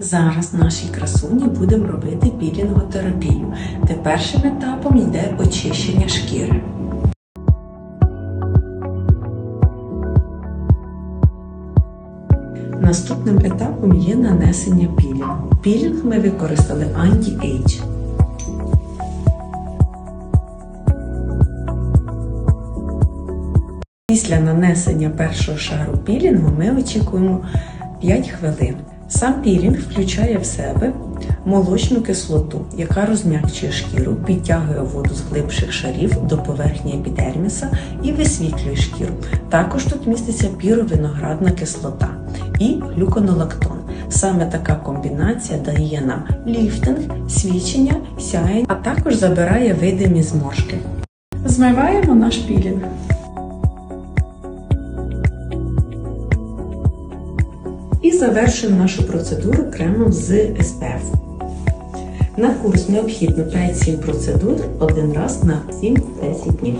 Зараз нашій красуні будемо робити пілінготерапію, де першим етапом йде очищення шкіри. Наступним етапом є нанесення пілінгу. Пілінг ми використали Anti-Age. Після нанесення першого шару пілінгу ми очікуємо 5 хвилин. Сам пілінг включає в себе молочну кислоту, яка розм'якчує шкіру, підтягує воду з глибших шарів до поверхні епідерміса і висвітлює шкіру. Також тут міститься піровиноградна кислота і глюконолактон. Саме така комбінація дає нам ліфтинг, свічення, сяєння, а також забирає видимі зморшки. Змиваємо наш пілінг. І завершуємо нашу процедуру кремом з SPF. На курс необхідно 5-7 процедур один раз на 7-10 днів.